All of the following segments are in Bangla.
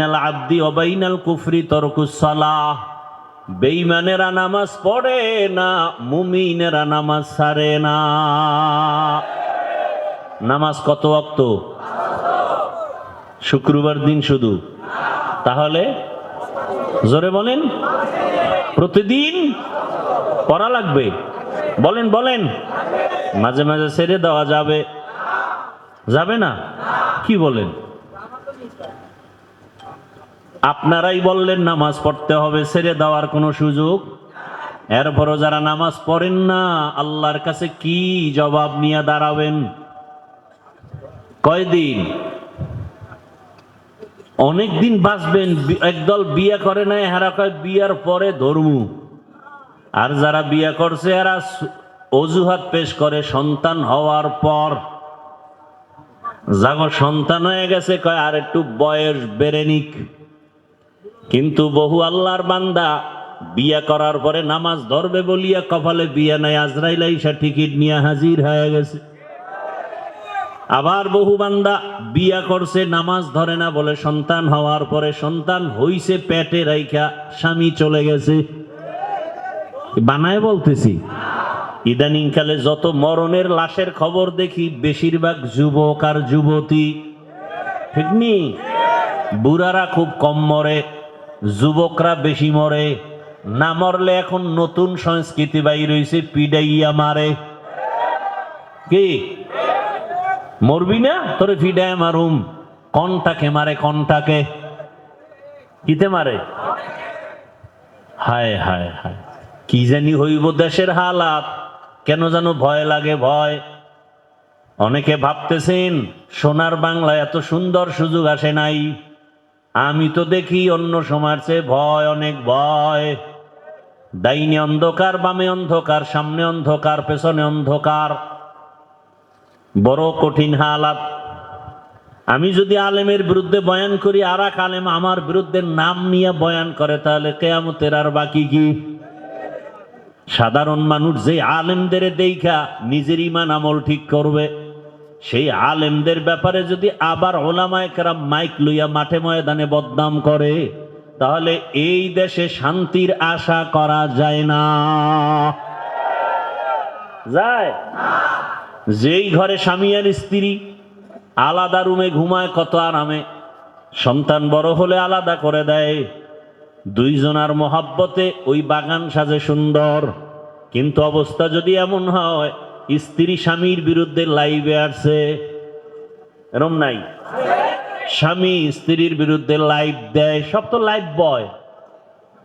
বাইনাল আব্দি অবাইনাল কুফরি তরকুসালাহ বেঈমানেরা নামাজ পড়ে না, মুমিনেরা নামাজ সারে না। নামাজ কত অক্ত শুক্রবার দিন শুধু। তাহলে জোরে বলেন। প্রতিদিন পড়া লাগবে। বলেন বলেন। মাঝে মাঝে ছেড়ে দেওয়া যাবে। যাবে না? কি বলেন? আপনারাই বললেন নামাজ পড়তে হবে, ছেড়ে দেওয়ার কোনো সুযোগ? এরপরও যারা নামাজ পড়েন না, আল্লাহর কাছে কি জবাব নিয়ে দাঁড়াবেন? কয়দিন? অনেক দিন বাঁচবেন একদল বিয়ে করে নাই হারা কয়, বিয়ার পরে ধর্মু। আর যারা বিয়ে করছে এরা অজুহাত পেশ করে, সন্তান হওয়ার পর। যাগো, সন্তান হয়ে গেছে, কয়, আর একটু বয়স বেড়ে নিক। কিন্তু বহু আল্লাহর বান্দা বিয়া করার পরে নামাজ ধরবে বলিয়া কপালে বিয়া নাই, আজরাইল আইসা টিকিট নিয়ে হাজির হয়ে গেছে। আবার বহু বান্দা বিয়া করছে, নামাজ ধরে না বলে সন্তান হওয়ার পরে সন্তান হইছে পেটে রাইখা, স্বামী চলে গেছে। বানায় বলতেছি, ইদানিং কালে যত মরণের লাশের খবর দেখি, বেশিরভাগ যুবক আর যুবতী। ঠিক নি? বুড়ারা খুব কম মরে। যুবকরা বেশি মরে, না মরলে এখন নতুন সংস্কৃতি বাইর হইছে, পিডাইয়া মারে। কি? মরবি না? তোরে ফিডায় মারুম। কনটাকে মারে কনটাকে কিতে মারে? হায় হায় হায়। কি জানি হইব দেশের হালাত, কেন যেন ভয় লাগে ভয়। অনেকে ভাবতেছেন, সোনার বাংলা এত সুন্দর সুযোগ আসে নাই। আমি তো দেখি অন্য সময়ের চেয়ে ভয় অনেক ভয়। ডাইনে অন্ধকার, বামে অন্ধকার, সামনে অন্ধকার, পেছনে অন্ধকার। বড় কঠিন হালাত। আমি যদি আলেমের বিরুদ্ধে বয়ান করি আর এক আলেম আমার বিরুদ্ধে নাম নিয়ে বয়ান করে, তাহলে কেয়ামতের আর বাকি কি? সাধারণ মানুষ যে আলেমদের দেখা নিজের ইমান আমল ঠিক করবে। সেই আলেমদের ব্যাপারে যদি আবার ওলামায় কেরাম মাইক লইয়া মাঠে ময়দানে বদনাম করে তাহলে এই দেশে শান্তির আশা করা যায় না। যায়। যেই ঘরে স্বামী আর স্ত্রী আলাদা রুমে ঘুমায় কত আরামে সন্তান বড় হলে আলাদা করে দেয়। দুইজনার মহাব্বতে ওই বাগান সাজে সুন্দর কিন্তু অবস্থা যদি এমন হয় স্ত্রী স্বামীর বিরুদ্ধে লাইভে আসছে। এরম নাই? স্বামী স্ত্রীর বিরুদ্ধে লাইভ দেয়, সব তো লাইভ বয়।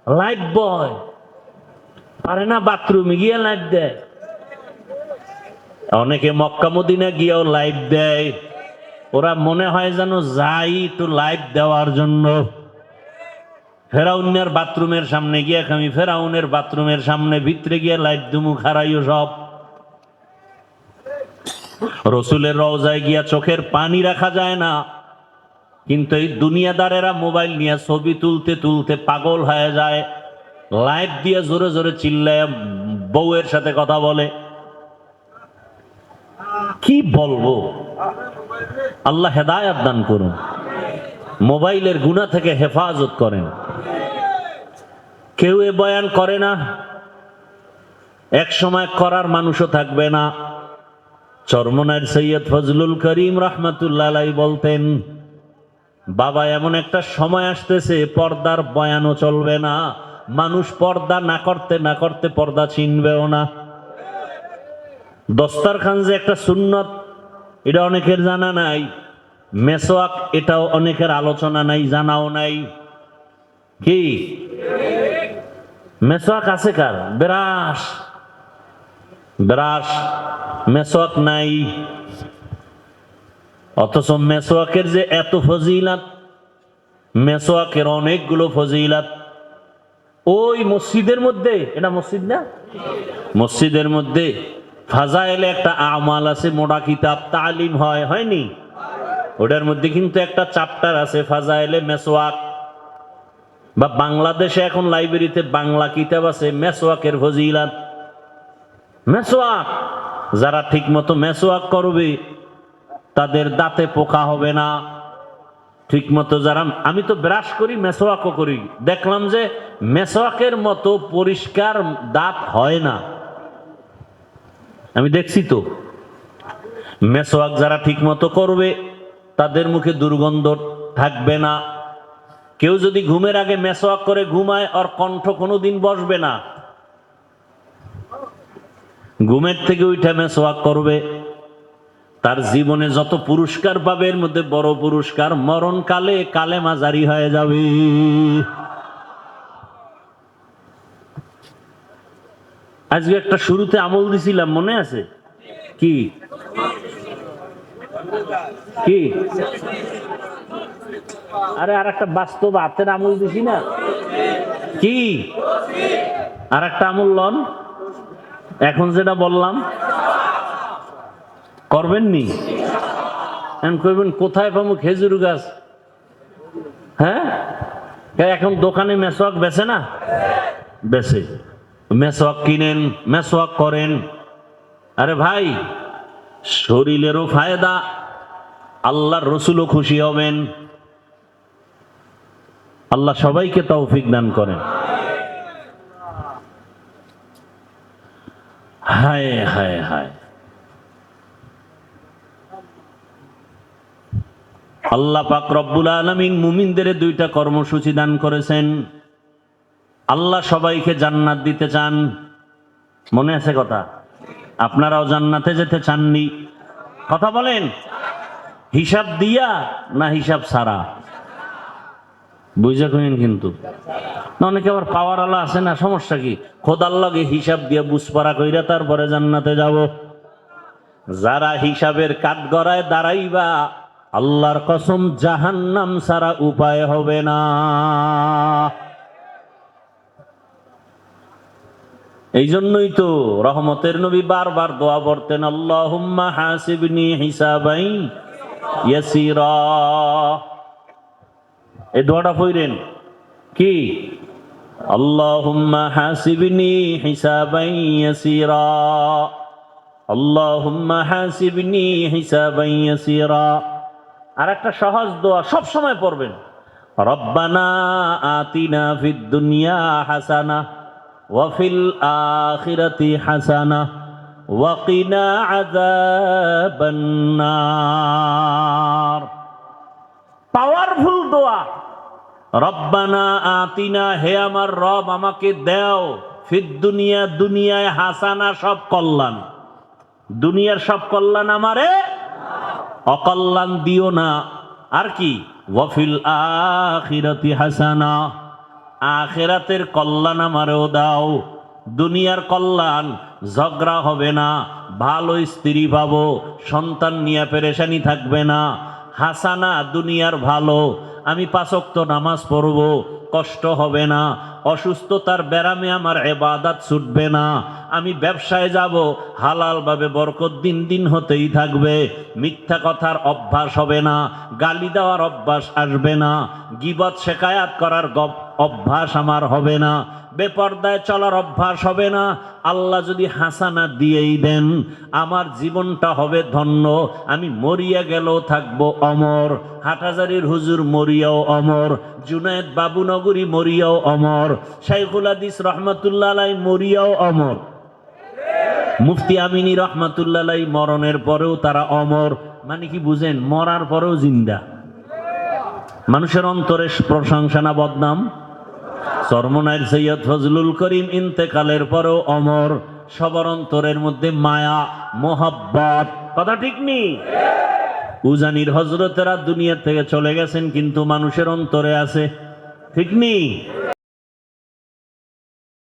লাইভ বয়। পারে না বাথরুমে, গিয়ে লাইভ দেয়। অনেকে মক্কা মদিনা গিয়েও লাইভ দেয়। ওরা মনে হয় যেন যাই একটু লাইভ দেওয়ার জন্য। ফেরাউনের বাথরুমের সামনে গিয়ে আমি ফেরাউনের বাথরুমের সামনে ভিতরে গিয়ে লাইট দুমু খারাইও সব। রসুলের রওজায় গিয়া চোখের পানি রাখা যায় না। কিন্তু এই দুনিয়াদারেরা মোবাইল নিয়ে ছবি তুলতে তুলতে পাগল হয়ে যায়। লাইট দিয়ে জোরে জোরে চিল্লায় বউয়ের সাথে কথা বলে। কি বলব? আল্লাহ হেদায়াত দান করুন। মোবাইলের গুণা থেকে হেফাজত করেন। কেউ এ বয়ান করে না। এক সময় করার মানুষও থাকবে না। চরমনার সৈয়দ ফজলুল করিম রহমতুল্লাহ বলতেন, বাবা, এমন একটা সময় আসতেছে, পর্দার বয়ানও চলবে না। মানুষ পর্দা না করতে না করতে পর্দা চিনবেও না। দস্তারখান যে একটা সুন্নত, এটা অনেকের জানা নাই। মেসোয়াক, এটাও অনেকের আলোচনা নাই, জানাও নাই। কি? মেসোয়াক আছে কার? বেরাস বেরাস মেসোয়াক নাই। অথচ মেসোয়াকের যে এত ফজিলাত, মেসোয়াকের অনেকগুলো ফজিলাত। ওই মসজিদের মধ্যে, এটা মসজিদ না? মসজিদের মধ্যে ফাজাইলে একটা আমাল আছে, মোটা কিতাব, তালিম হয়, হয়নি? ওটার মধ্যে কিন্তু একটা চাপ্টার আছে, ফাজাইলে মেসোয়াক। বা বাংলাদেশে এখন লাইব্রেরিতে বাংলা কিতাব আছে, মেসোয়াকের ফজিলাত। মেসোয়াক, যারা ঠিক মতো মেসোয়াক করবে, তাদের দাঁতে পোকা হবে না। ঠিক মতো যারা, আমি তো ব্রাশ করি, মেসোয়াকও করি। দেখলাম যে মেসোয়াকের মতো পরিষ্কার দাঁত হয় না। আমি দেখছি তো, মেসোয়াক যারা ঠিক মতো করবে, তাদের মুখে দুর্গন্ধ থাকবে না। কেউ যদি ঘুমের আগে মেসোয়াক করে ঘুমায় আর কণ্ঠ কোনোদিন বসবে না। ঘুমের থেকে উঠে মেসোয়াক করবে। তার জীবনে যত পুরস্কার পাবে, এর মধ্যে বড় পুরস্কার মরণকালে কালেমা জারি হয়ে যাবে। আজকে একটা শুরুতে আমল দিছিলাম, মনে আছে? কি? কি? আরে আর একটা বাস্তব হাতের আমল দিছি না? কি? আর একটা আমল লন। এখন যেটা বললাম করবেন নি এখন করবেন কোথায় পাবো খেজুর গাছ? হ্যাঁ? এখন দোকানে মেসোয়াক বেছে না? বেছে মেসোয়াক কিনেন, মেসোয়াক করেন। আরে ভাই, শরীরেরও ফায়দা, আল্লাহর রসুলও খুশি হবেন। আল্লাহ সবাইকে তৌফিক দান করেন। হায় হায় হায়। আল্লাহ পাক রব্বুল আলমিন মুমিনদের দুইটা কর্মসূচি দান করেছেন। আল্লাহ সবাইকে জান্নাত দিতে চান। মনে আছে কথা? আপনারাও জান্নাতে যেতে চাননি। কথা বলেন? হিসাব দিয়া না হিসাব ছাড়া বুঝে কিন্তু। অনেকে আবার পাওয়ার আলা আছে না? সমস্যা কি? খোদার লগে হিসাব দিয়ে বুঝপাড়া কইরা তারপরে জান্নাতে যাব। যারা হিসাবের কাঠ গড়ায় দাঁড়াইবা, আল্লাহর কসম জাহান্নাম ছাড়া উপায় হবে না। এই জন্যই তো রহমতের নবী বারবার দোয়া পড়তেন, আল্লাহুম্মা হাসিবনি হিসাবাই ইয়াসিরা। এই দোয়াটা পড়েন কি? আল্লাহুম্মা হাসিবনি হিসাবাই ইয়াসিরা আল্লাহুম্মা হাসিবনি হিসাবাই ইয়াসিরা আর একটা সহজ দোয়া সব সময় পড়বেন রব্বানা আতিনা ফিদ দুনিয়া হাসানা وفي الآخرة حسنة وقنا عذاب النار পাওয়ারফুল দোয়া রব্বানা আতিনা, হে আমার রব, আমাকে দেও ফির দুনিয়া, দুনিয়ায় হাসানা সব কল্যাণ। দুনিয়ার সব কল্যাণ আমারে অকল্যাণ দিও না। আর কি? ওয়াফিল আখিরাতি হাসানা, আখেরাতের কল্যাণ আমারও দাও। দুনিয়ার কল্যাণ ঝগড়া হবে না, ভালো স্ত্রী পাবো, সন্তান নিয়ে পেরেশানি থাকবে না। হাসানা দুনিয়ার ভালো আমি পাঁচক্ত নামাজ পড়ব, কষ্ট হবে না। অসুস্থতার ব্যারামে আমার এবাদাত ছুটবে না। আমি ব্যবসায় যাব, হালালভাবে বরকত দিন দিন হতেই থাকবে। মিথ্যা কথার অভ্যাস হবে না, গালি দেওয়ার অভ্যাস আসবে না। গিবত, শেখায়াত করার গপ- অভ্যাস আমার হবে না, বেপর্দায় চলার অভ্যাস হবে না। আল্লাহ যদি হাসানা দিয়েই দেন, আমার জীবনটা হবে ধন্য। আমি মরিয়া গেলেও থাকব অমর হাটাজারির হুজুর মরিয়াও অমর, জুনায়েদ বাবুনগরী মরিয়াও অমর, শাইখুল হাদিস রহমতুল্লাহ মরিয়াও অমর। মুফতি আমিনী রহমতুল্লাহ মরণের পরেও তারা অমর মানে কি বুঝেন, মরার পরেও জিন্দা। মানুষের অন্তরে প্রশংসা না বদনাম। সরমনাইর সৈয়দ ফজলুল করিম ইন্তেকালের পরও অমর, সবার অন্তরের মধ্যে মায়া, মোহাব্বত। কথা ঠিক নি? উজানির হজরতেরা দুনিয়া থেকে চলে গেছেন, কিন্তু মানুষের অন্তরে আছে। ঠিক নেই